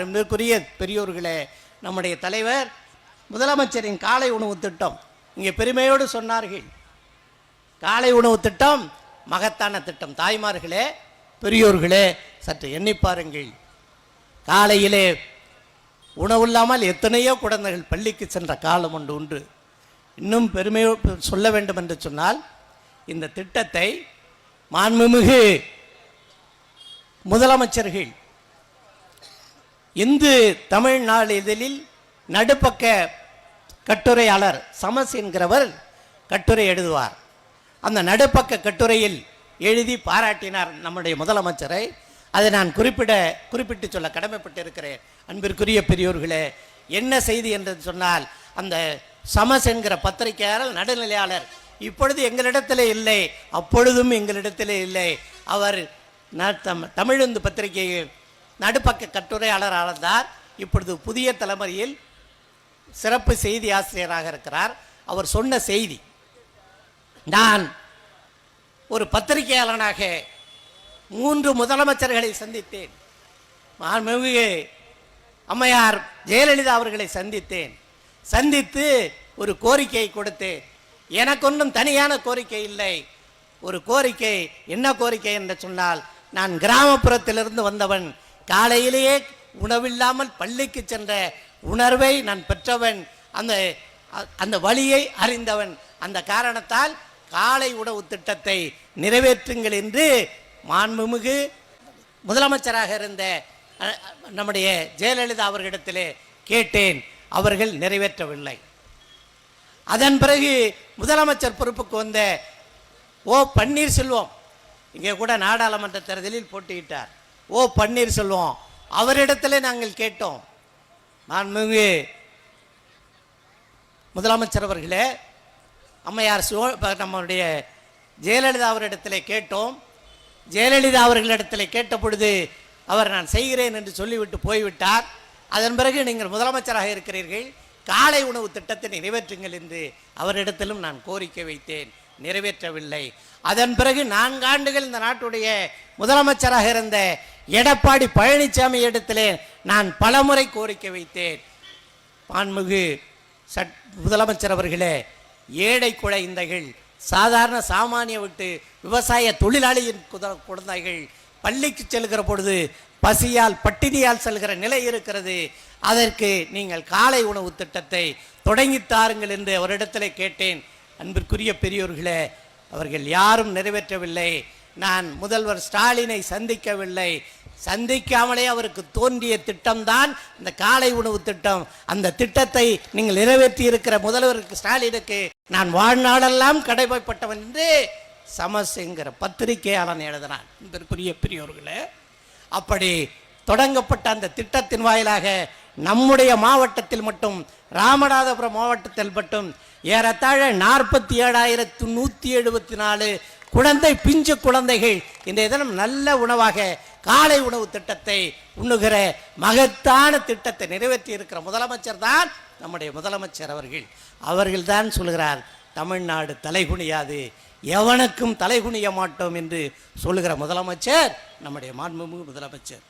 அன்பிற்குரிய பெரியோர்களே நம்முடைய தலைவர் முதலமைச்சரின் காலை உணவு திட்டம். இங்கே பெருமையோடு சொன்னார்கள். காலை உணவு திட்டம் மகத்தான திட்டம். தாய்மார்களே பெரியோர்களே சற்று எண்ணி பாருங்கள். காலையிலே உணவு இல்லாமல் எத்தனையோ குழந்தைகள் பள்ளிக்கு சென்ற காலம் ஒன்று உண்டு. இன்னும் பெருமையோ சொல்ல வேண்டும் என்று சொன்னால் இந்த திட்டத்தை மாண்புமிகு முதலமைச்சர்கள் இந்து தமிழ் நாளிதழில் நடுப்பக்க கட்டுரையாளர் சமஸ் என்கிறவர் கட்டுரை எழுதுவார். அந்த நடுப்பக்க கட்டுரையில் எழுதி பாராட்டினார் நம்முடைய முதலமைச்சரை. அதை நான் குறிப்பிட குறிப்பிட்டு சொல்ல கடமைப்பட்டிருக்கிறேன். அன்பிற்குரிய பெரியோர்களே என்ன செய்தி என்று சொன்னால் அந்த சமஸ் என்கிற பத்திரிகையாளர் நடுநிலையாளர் இப்பொழுது எங்களிடத்தில் இல்லை அப்பொழுதும் எங்களிடத்தில் இல்லை. அவர் ந- தம்- தமிழுந்து நடுப்பக்க கட்டுரையாளராக இருந்தார் இப்பொழுது புதிய தலைமுறையில் சிறப்பு செய்தி ஆசிரியராக இருக்கிறார். அவர் சொன்ன செய்தி நான் ஒரு பத்திரிகையாளனாக மூன்று முதலமைச்சர்களை சந்தித்தேன். மாண்புமிகு அம்மையார் ஜெயலலிதா அவர்களை சந்தித்தேன். சந்தித்து ஒரு கோரிக்கையை கொடுத்தேன். எனக்கொன்றும் தனியான கோரிக்கை இல்லை. ஒரு கோரிக்கை என்ன கோரிக்கை என்று சொன்னால் நான் கிராமப்புறத்திலிருந்து வந்தவன் காலையிலேயே உணவில்லாமல் பள்ளிக்கு சென்ற உணர்வை நான் பெற்றவன் அந்த அ- அந்த வழியை அறிந்தவன். அந்த காரணத்தால் காலை உணவு திட்டத்தை நிறைவேற்றுங்கள் என்று மாண்புமிகு முதலமைச்சராக இருந்த நம்முடைய ஜெயலலிதா அவர்களிடத்திலே கேட்டேன். அவர்கள் நிறைவேற்றவில்லை. அதன் பிறகு முதலமைச்சர் பொறுப்புக்கு வந்த ஓ பன்னீர்செல்வம் இங்கே கூட நாடாளுமன்ற தேர்தலில் போட்டியிட்டார். ஓ பன்னீர் செல்வம் அவரிடத்துல நாங்கள் கேட்டோம். மாண்புமிகு முதலமைச்சர் அவர்களே அம்மையார் சோ நம்மளுடைய ஜெயலலிதா அவரிடத்தில் கேட்டோம். ஜெயலலிதா அவர்களிடத்தில் கேட்ட பொழுது அவர் நான் செய்கிறேன் என்று சொல்லிவிட்டு போய்விட்டார். அதன் பிறகு நீங்கள் முதலமைச்சராக இருக்கிறீர்கள். காலை உணவு திட்டத்தை நிறைவேற்றுங்கள் என்று அவரிடத்திலும் நான் கோரிக்கை வைத்தேன். நிறைவேற்றவில்லை. அதன் பிறகு நான்கு ஆண்டுகள் இந்த நாட்டுடைய முதலமைச்சராக இருந்த எடப்பாடி பழனிசாமி இடத்திலே நான் பலமுறை கோரிக்கை வைத்தேன். மாண்புமிகு சட் முதலமைச்சர் அவர்களே ஏழை குழந்தைகள் சாதாரண சாமானிய விட்டு விவசாய தொழிலாளியின் குத- குழந்தைகள் பள்ளிக்கு செல்கிற பொழுது பசியால் பட்டினியால் செல்கிற நிலை இருக்கிறது. அதற்கு நீங்கள் காலை உணவு திட்டத்தை தொடங்கி தாருங்கள் என்று அவரிடத்தில் கேட்டேன். அன்பிற்குரிய பெரியோர்களே அவர்கள் யாரும் நிறைவேற்றவில்லை. நான் முதல்வர் ஸ்டாலினை சந்திக்கவில்லை. சந்திக்காமலே அவருக்கு தோன்றிய திட்டம்தான் இந்த காலை உணவு திட்டம். அந்த திட்டத்தை நீங்கள் நிறைவேற்றி இருக்கிற முதல்வருக்கு ஸ்டாலினுக்கு நான் வாழ்நாளெல்லாம் கடைமைப்பட்டவன் என்று சமஸ் என்கிற பத்திரிகையாளன் எழுதினான். இதற்குரிய பெரியோர்களே அப்படி தொடங்கப்பட்ட அந்த திட்டத்தின் வாயிலாக நம்முடைய மாவட்டத்தில் மட்டும் ராமநாதபுரம் மாவட்டத்தில் மட்டும் ஏறத்தாழ நாற்பத்தி ஏழாயிரத்து நூற்றி எழுபத்தி நாலு குழந்தை பிஞ்சு குழந்தைகள் இன்றைய தினம் நல்ல உணவாக காலை உணவு திட்டத்தை உண்ணுகிற மகத்தான திட்டத்தை நிறைவேற்றி இருக்கிற முதலமைச்சர் தான் நம்முடைய முதலமைச்சர் அவர்கள். அவர்கள் தான் சொல்கிறார் தமிழ்நாடு தலைகுனியாது எவனுக்கும் தலைகுனிய மாட்டோம் என்று சொல்லுகிற முதலமைச்சர் நம்முடைய மாண்புமிகு முதலமைச்சர்.